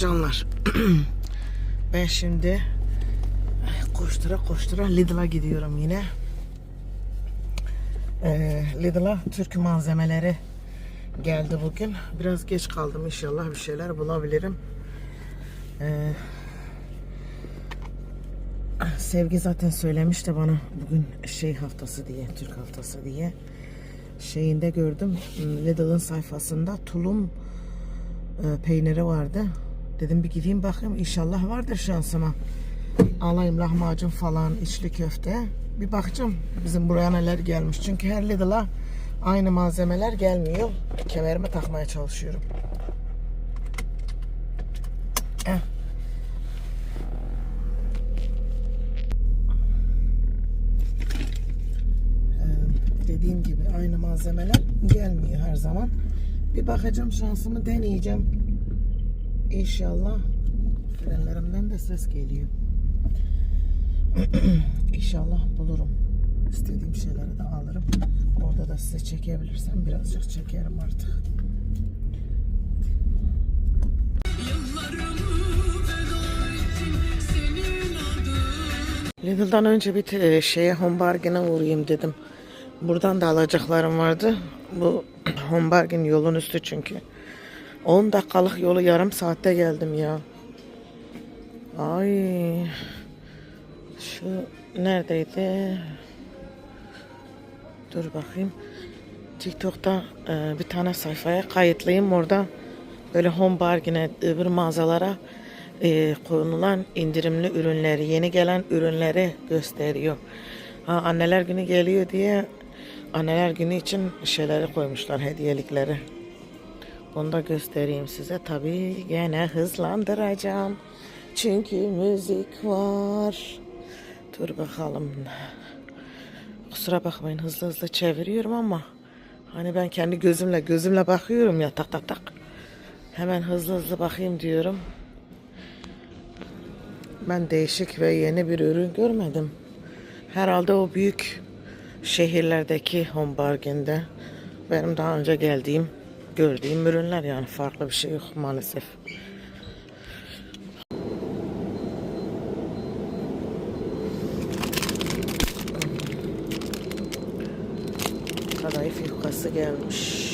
Canlar. ben şimdi koştura koştura Lidl'a gidiyorum yine. Ee, Lidl'a Türk malzemeleri geldi bugün. Biraz geç kaldım inşallah bir şeyler bulabilirim. Ee, Sevgi zaten söylemişti bana bugün şey haftası diye, Türk haftası diye. Şeyinde gördüm Lidl'ın sayfasında tulum e, peyniri vardı. Dedim bir gideyim bakayım inşallah vardır şansıma. Alayım lahmacun falan, içli köfte. Bir bakacağım bizim buraya neler gelmiş. Çünkü her Lidl'a aynı malzemeler gelmiyor. Kemerime takmaya çalışıyorum. Eh. Ee, dediğim gibi aynı malzemeler gelmiyor her zaman. Bir bakacağım şansımı deneyeceğim. İnşallah frenlerimden de ses geliyor. İnşallah bulurum. İstediğim şeyleri de alırım. Orada da size çekebilirsem birazcık çekerim artık. Lidl'dan önce bir te- şeye Hombargen'e uğrayayım dedim. Buradan da alacaklarım vardı. Bu Hombargen yolun üstü çünkü. 10 dakikalık yolu yarım saatte geldim ya. Ay. Şu neredeydi? Dur bakayım. TikTok'ta e, bir tane sayfaya kayıtlıyım. Orada böyle home bargain'e öbür mağazalara e, konulan indirimli ürünleri, yeni gelen ürünleri gösteriyor. Ha, anneler günü geliyor diye anneler günü için şeyleri koymuşlar, hediyelikleri. Onu da göstereyim size. Tabii gene hızlandıracağım. Çünkü müzik var. Dur bakalım. Kusura bakmayın hızlı hızlı çeviriyorum ama hani ben kendi gözümle gözümle bakıyorum ya tak tak tak. Hemen hızlı hızlı bakayım diyorum. Ben değişik ve yeni bir ürün görmedim. Herhalde o büyük şehirlerdeki home benim daha önce geldiğim gördüğüm ürünler yani farklı bir şey yok maalesef. Kadayıf yufkası gelmiş.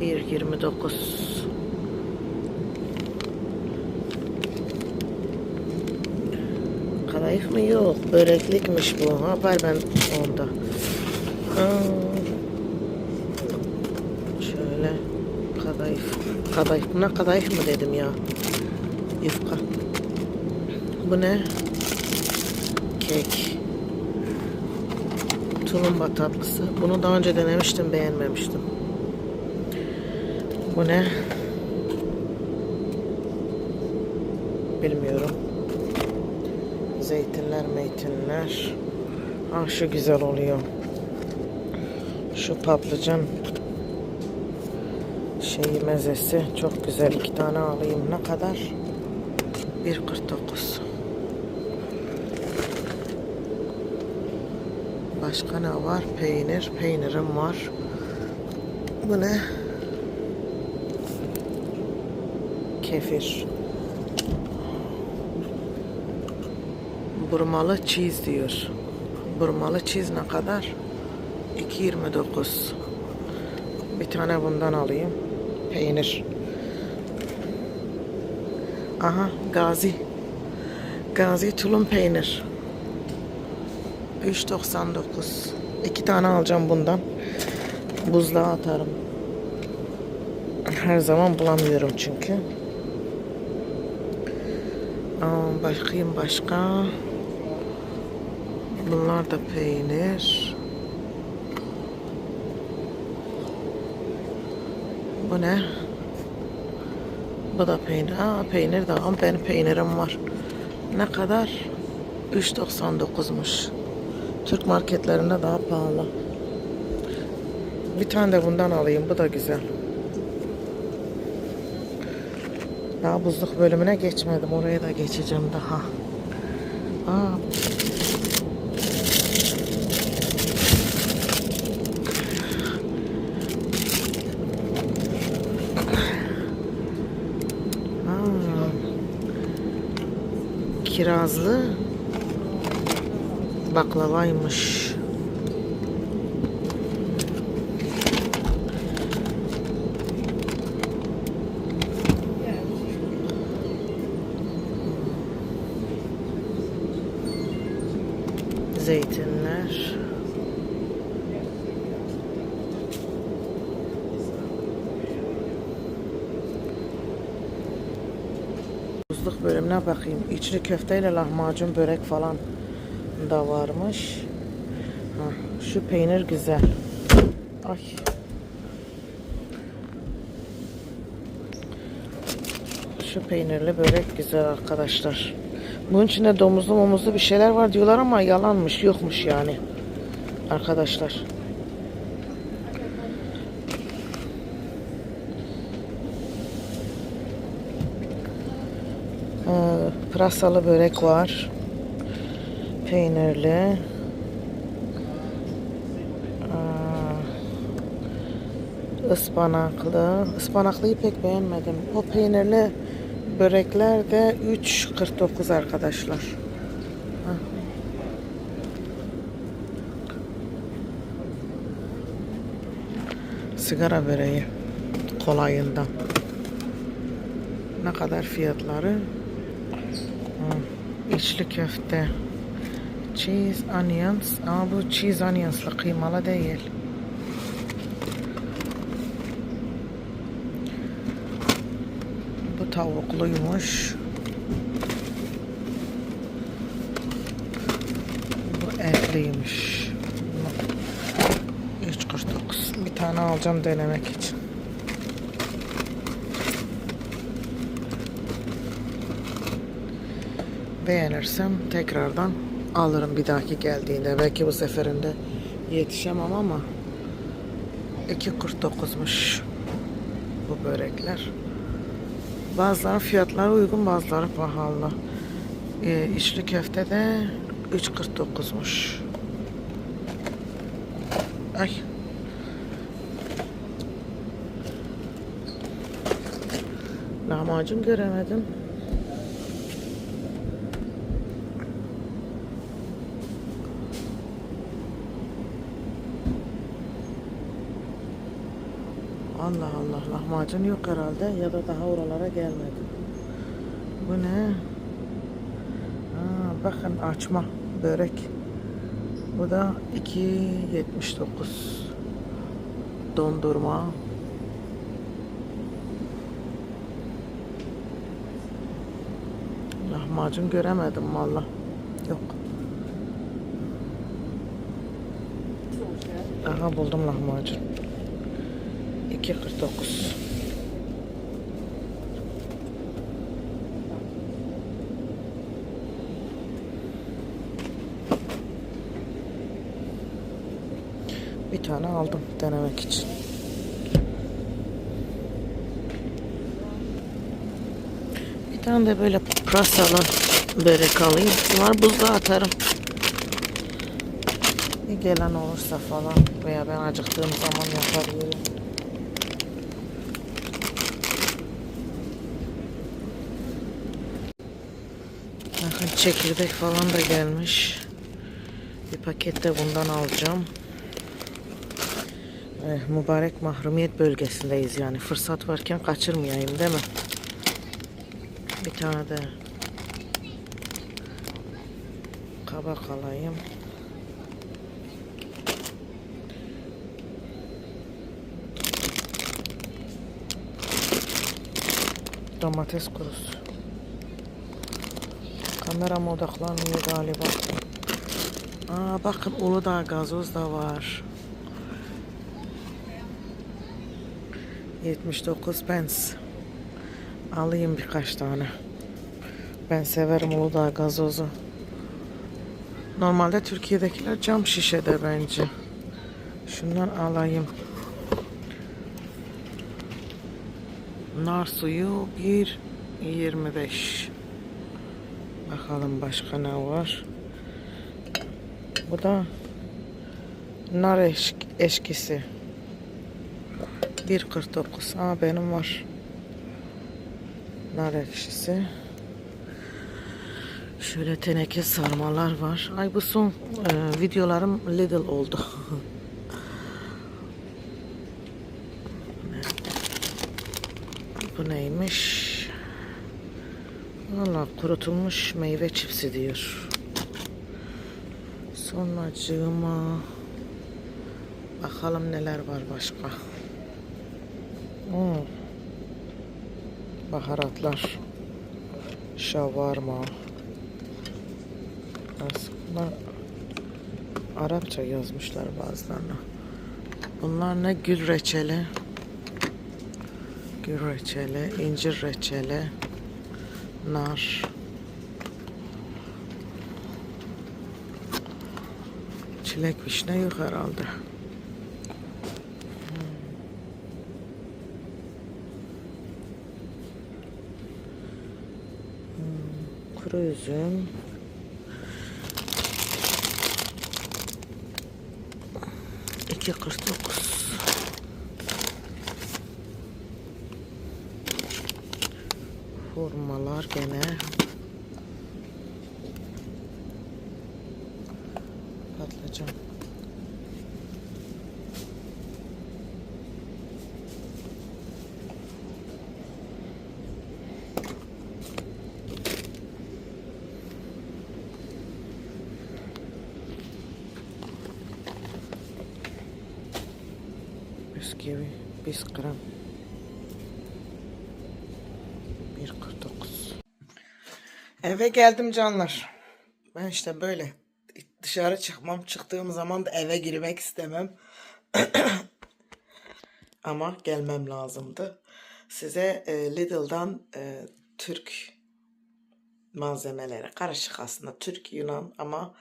1.29 Kadayıf mı yok? Böreklikmiş bu. Ha var ben onda. Aa. Şöyle kadayıf. Buna kadayıf mı dedim ya? Yufka. Bu ne? Kek. Tulumba tatlısı. Bunu daha önce denemiştim, beğenmemiştim. Bu ne? Bilmiyorum. Zeytinler, meytinler. Ah şu güzel oluyor. Şu patlıcan şeyi mezesi çok güzel. iki tane alayım. Ne kadar? 1.49. Başka ne var? Peynir. Peynirim var. Bu ne? Kefir. Burmalı cheese diyor. Burmalı cheese ne kadar? 2.29. Bir tane bundan alayım. Peynir. Aha Gazi. Gazi tulum peynir. 3.99. İki tane alacağım bundan. Buzluğa atarım. Her zaman bulamıyorum çünkü. Aa, bakayım başka. Bunlar da peynir. Bu ne? Bu da peynir. Aa peynir de ama benim peynirim var. Ne kadar? 3.99'muş. Türk marketlerinde daha pahalı. Bir tane de bundan alayım. Bu da güzel. Daha buzluk bölümüne geçmedim. Oraya da geçeceğim daha. Aa. Kirazlı baklavaymış. Zeytinler. Buzluk bölümüne bakayım. İçli köfteyle lahmacun börek falan da varmış. Ha, şu peynir güzel. Ay. Şu peynirli börek güzel arkadaşlar. Bunun içinde domuzlu momuzlu bir şeyler var diyorlar ama yalanmış yokmuş yani. Arkadaşlar. Ee, pırasalı börek var. Peynirli. Ispanaklı. Ispanaklıyı pek beğenmedim. O peynirli börekler de 3.49 arkadaşlar. Sigara böreği kolayından. Ne kadar fiyatları? İçli köfte. Cheese onions. Ama bu cheese onions'lı kıymalı değil. Bu tavukluymuş. Bu etliymiş. 3.49. Bir tane alacağım denemek için. Beğenirsem tekrardan alırım bir dahaki geldiğinde. Belki bu seferinde yetişemem ama 2.49'muş bu börekler. Bazıları fiyatları uygun bazıları pahalı. Ee, içli köfte de 3.49'muş. Ay. Lahmacun göremedim. Allah Allah lahmacun yok herhalde ya da daha oralara gelmedi. Bu ne? Aa, bakın açma börek. Bu da 2.79 dondurma. Lahmacun göremedim valla. Yok. Aha buldum lahmacun. 2.49 Bir tane aldım denemek için. Bir tane de böyle pırasalı börek alayım. Bunlar buzluğa atarım. Bir gelen olursa falan veya ben acıktığım zaman yapabilirim. Bakın çekirdek falan da gelmiş. Bir paket de bundan alacağım. Eh, mübarek mahrumiyet bölgesindeyiz yani. Fırsat varken kaçırmayayım değil mi? Bir tane de kabak alayım. Domates kurusu. Kameram odaklanmıyor galiba. Aa, bakın Uludağ gazoz da var. 79 pence. Alayım birkaç tane. Ben severim Uludağ gazozu. Normalde Türkiye'dekiler cam şişede bence. Şundan alayım. Nar suyu 1.25. Bakalım başka ne var. Bu da nar eşk, eşkisi. 1.49. Aa benim var. Nar ekşisi. Şöyle teneke sarmalar var. Ay bu son e, videolarım Lidl oldu. bu neymiş? Valla kurutulmuş meyve çipsi diyor. Sonracığıma bakalım neler var başka. Hmm. Baharatlar. Şavarma. Aslında Arapça yazmışlar bazılarına. Bunlar ne? Gül reçeli. Gül reçeli, incir reçeli, nar. Çilek vişne yok herhalde. Hmm, Kuru üzüm. İki kırk dokuz. Hurmalar gene. Patlıcan. Bisküvi, biskram. 1.49 Eve geldim canlar. Ben işte böyle dışarı çıkmam. Çıktığım zaman da eve girmek istemem. Ama gelmem lazımdı. Size e, Lidl'dan e, Türk malzemeleri karışık aslında Türk Yunan ama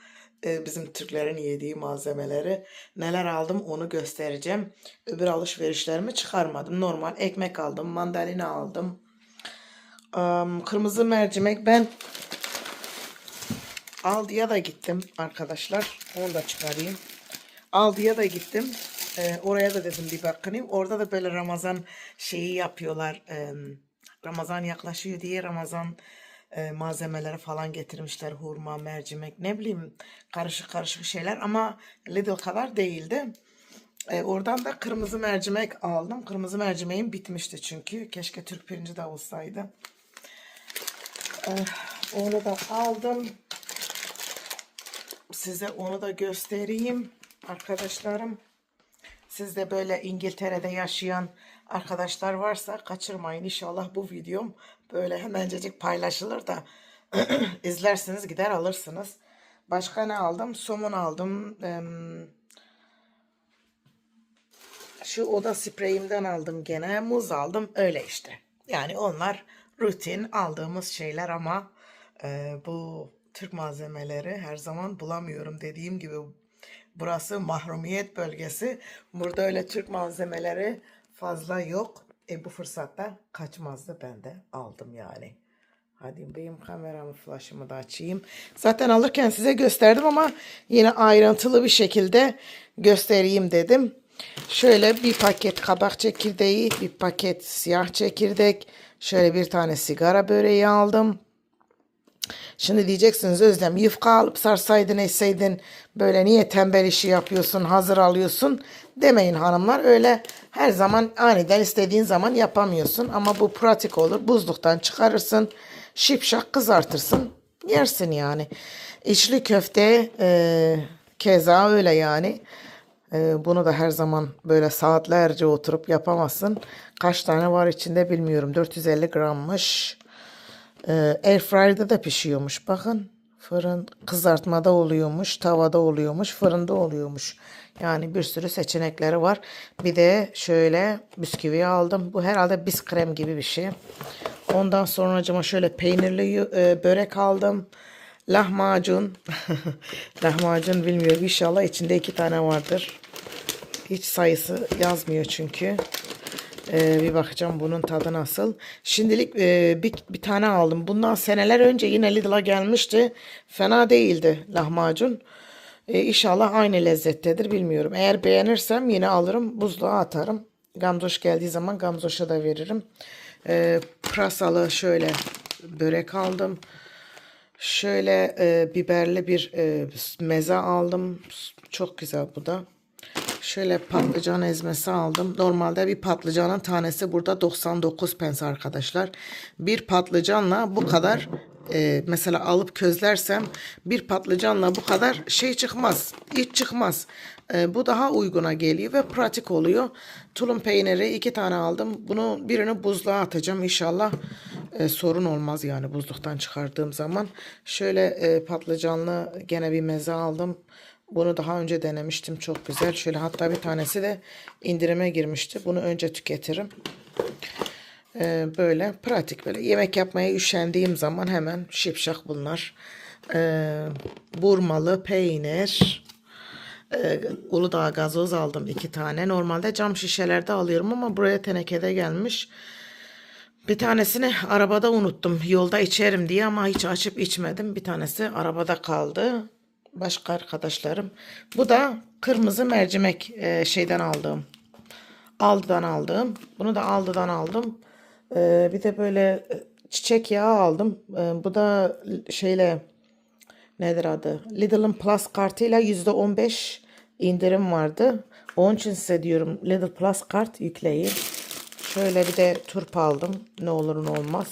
e, bizim Türklerin yediği malzemeleri neler aldım onu göstereceğim. Öbür alışverişlerimi çıkarmadım. Normal ekmek aldım, mandalina aldım. Am, kırmızı mercimek ben Aldı'ya da gittim arkadaşlar. Onu da çıkarayım. Aldı'ya da gittim. Ee, oraya da dedim bir bakayım. Orada da böyle Ramazan şeyi yapıyorlar. Ee, Ramazan yaklaşıyor diye Ramazan e, malzemeleri falan getirmişler. Hurma, mercimek ne bileyim karışık karışık şeyler ama Lidl kadar değildi. Ee, oradan da kırmızı mercimek aldım. Kırmızı mercimeğim bitmişti çünkü. Keşke Türk pirinci de olsaydı. Ee, onu da aldım. Size onu da göstereyim arkadaşlarım. Siz de böyle İngiltere'de yaşayan arkadaşlar varsa kaçırmayın. İnşallah bu videom böyle hemencecik paylaşılır da izlersiniz gider alırsınız. Başka ne aldım? Somun aldım. Şu oda spreyimden aldım gene. Muz aldım. Öyle işte. Yani onlar rutin aldığımız şeyler ama e, bu Türk malzemeleri her zaman bulamıyorum. Dediğim gibi burası mahrumiyet bölgesi. Burada öyle Türk malzemeleri fazla yok. E bu fırsatta kaçmazdı ben de aldım yani. Hadi benim kameramı flaşımı da açayım. Zaten alırken size gösterdim ama yine ayrıntılı bir şekilde göstereyim dedim. Şöyle bir paket kabak çekirdeği, bir paket siyah çekirdek, şöyle bir tane sigara böreği aldım. Şimdi diyeceksiniz Özlem yufka alıp sarsaydın etseydin böyle niye tembel işi yapıyorsun hazır alıyorsun demeyin hanımlar. Öyle her zaman aniden istediğin zaman yapamıyorsun. Ama bu pratik olur buzluktan çıkarırsın şipşak kızartırsın yersin yani. İçli köfte e, keza öyle yani e, bunu da her zaman böyle saatlerce oturup yapamazsın kaç tane var içinde bilmiyorum 450 grammış ee, Airfryer'da da pişiyormuş. Bakın fırın kızartmada oluyormuş, tavada oluyormuş, fırında oluyormuş. Yani bir sürü seçenekleri var. Bir de şöyle bisküvi aldım. Bu herhalde biskrem gibi bir şey. Ondan sonra şöyle peynirli e, börek aldım. Lahmacun. Lahmacun bilmiyorum. İnşallah içinde iki tane vardır. Hiç sayısı yazmıyor çünkü. Ee, bir bakacağım bunun tadı nasıl. Şimdilik e, bir, bir tane aldım. Bundan seneler önce yine Lidl'a gelmişti. Fena değildi lahmacun. Ee, inşallah aynı lezzettedir bilmiyorum. Eğer beğenirsem yine alırım buzluğa atarım. Gamzoş geldiği zaman Gamzoş'a da veririm. Ee, pırasalı şöyle börek aldım. Şöyle e, biberli bir e, meze aldım. Çok güzel bu da. Şöyle patlıcan ezmesi aldım. Normalde bir patlıcanın tanesi burada 99 pence arkadaşlar. Bir patlıcanla bu kadar e, mesela alıp közlersem bir patlıcanla bu kadar şey çıkmaz. iç çıkmaz. E, bu daha uyguna geliyor ve pratik oluyor. Tulum peyniri iki tane aldım. Bunu birini buzluğa atacağım inşallah. e, sorun olmaz yani buzluktan çıkardığım zaman. Şöyle e, patlıcanlı gene bir meze aldım. Bunu daha önce denemiştim. Çok güzel. Şöyle hatta bir tanesi de indirime girmişti. Bunu önce tüketirim. Ee, böyle pratik böyle yemek yapmaya üşendiğim zaman hemen şipşak bunlar. Ee, burmalı peynir. Ee, Uludağ gazoz aldım iki tane. Normalde cam şişelerde alıyorum ama buraya tenekede gelmiş. Bir tanesini arabada unuttum. Yolda içerim diye ama hiç açıp içmedim. Bir tanesi arabada kaldı. Başka arkadaşlarım. Bu da kırmızı mercimek e, şeyden aldığım. Aldı'dan aldığım. Bunu da Aldı'dan aldım. Ee, bir de böyle e, çiçek yağı aldım. Ee, bu da şeyle nedir adı? Lidl'ın Plus kartıyla %15 indirim vardı. Onun için size diyorum Lidl Plus kart yükleyin. Şöyle bir de turp aldım. Ne olur ne olmaz.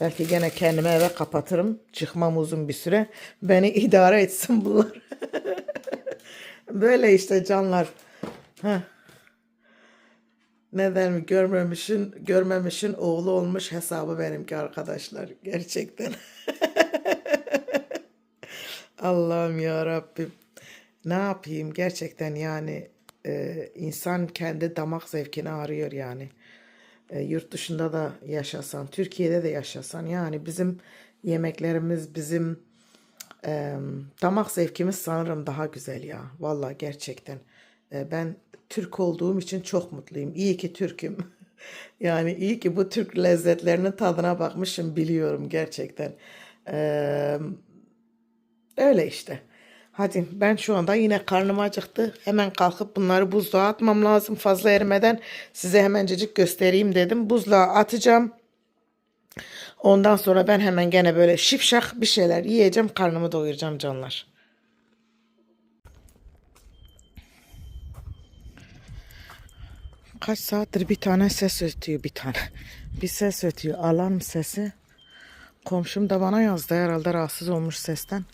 Belki gene kendimi eve kapatırım. Çıkmam uzun bir süre. Beni idare etsin bunlar. Böyle işte canlar. Heh. Neden görmemişin görmemişin oğlu olmuş hesabı benimki arkadaşlar. Gerçekten. Allah'ım ya Rabbim. Ne yapayım gerçekten yani e, insan kendi damak zevkini arıyor yani. E, yurt dışında da yaşasan, Türkiye'de de yaşasan yani bizim yemeklerimiz, bizim e, damak zevkimiz sanırım daha güzel ya. Vallahi gerçekten. E, ben Türk olduğum için çok mutluyum. İyi ki Türk'üm. Yani iyi ki bu Türk lezzetlerinin tadına bakmışım biliyorum gerçekten. E, öyle işte. Hadi ben şu anda yine karnım acıktı. Hemen kalkıp bunları buzluğa atmam lazım fazla erimeden. Size hemencecik göstereyim dedim. Buzluğa atacağım. Ondan sonra ben hemen gene böyle şipşak bir şeyler yiyeceğim. Karnımı doyuracağım canlar. Kaç saattir bir tane ses ötüyor bir tane. Bir ses ötüyor. Alarm sesi. Komşum da bana yazdı herhalde rahatsız olmuş sesten.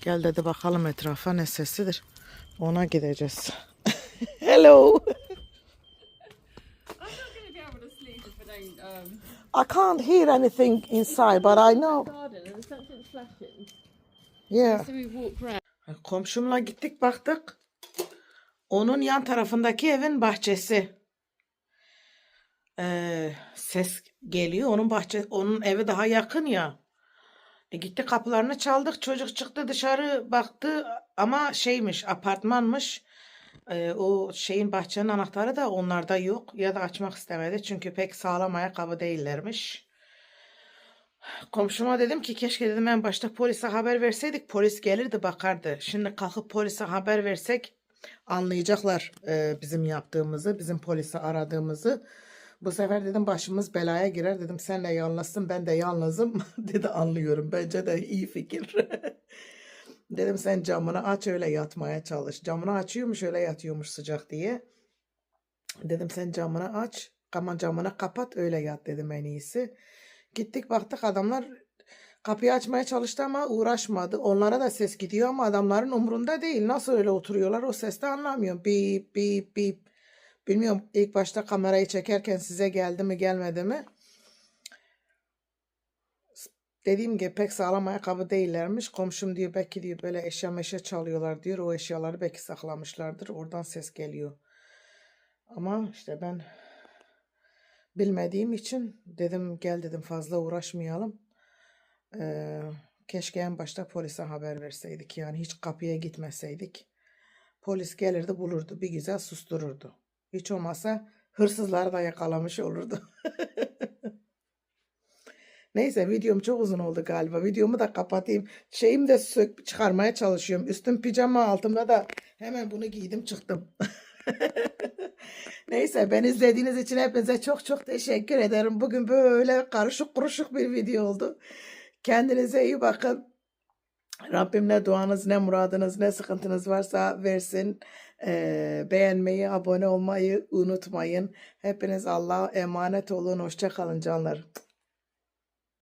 Gel dedi bakalım etrafa ne sesidir. Ona gideceğiz. Hello. I can't hear anything inside but I know. Yeah. Komşumla gittik baktık. Onun yan tarafındaki evin bahçesi. Ee, ses geliyor. Onun bahçe, onun evi daha yakın ya. E gitti kapılarını çaldık. Çocuk çıktı dışarı baktı ama şeymiş, apartmanmış. Ee, o şeyin bahçenin anahtarı da onlarda yok ya da açmak istemedi çünkü pek sağlam ayakkabı değillermiş. Komşuma dedim ki keşke dedim en başta polise haber verseydik polis gelirdi bakardı. Şimdi kalkıp polise haber versek anlayacaklar e, bizim yaptığımızı, bizim polisi aradığımızı. Bu sefer dedim başımız belaya girer dedim senle yalnızsın ben de yalnızım dedi anlıyorum bence de iyi fikir. dedim sen camını aç öyle yatmaya çalış. Camını açıyormuş öyle yatıyormuş sıcak diye. Dedim sen camını aç ama camını kapat öyle yat dedim en iyisi. Gittik baktık adamlar kapıyı açmaya çalıştı ama uğraşmadı. Onlara da ses gidiyor ama adamların umurunda değil. Nasıl öyle oturuyorlar o sesi de anlamıyorum. Bip bip bip. Bilmiyorum ilk başta kamerayı çekerken size geldi mi gelmedi mi? Dediğim gibi pek sağlam ayakkabı değillermiş. Komşum diyor belki diyor böyle eşya meşya çalıyorlar diyor. O eşyaları belki saklamışlardır. Oradan ses geliyor. Ama işte ben bilmediğim için dedim gel dedim fazla uğraşmayalım. Ee, keşke en başta polise haber verseydik. Yani hiç kapıya gitmeseydik. Polis gelirdi bulurdu. Bir güzel sustururdu. Hiç olmazsa hırsızları da yakalamış olurdu. Neyse videom çok uzun oldu galiba. Videomu da kapatayım. Şeyimi de sök çıkarmaya çalışıyorum. Üstüm pijama altımda da hemen bunu giydim çıktım. Neyse ben izlediğiniz için hepinize çok çok teşekkür ederim. Bugün böyle karışık kuruşuk bir video oldu. Kendinize iyi bakın. Rabbim ne duanız ne muradınız ne sıkıntınız varsa versin. Beğenmeyi, abone olmayı unutmayın. Hepiniz Allah'a emanet olun. Hoşça kalın canlar.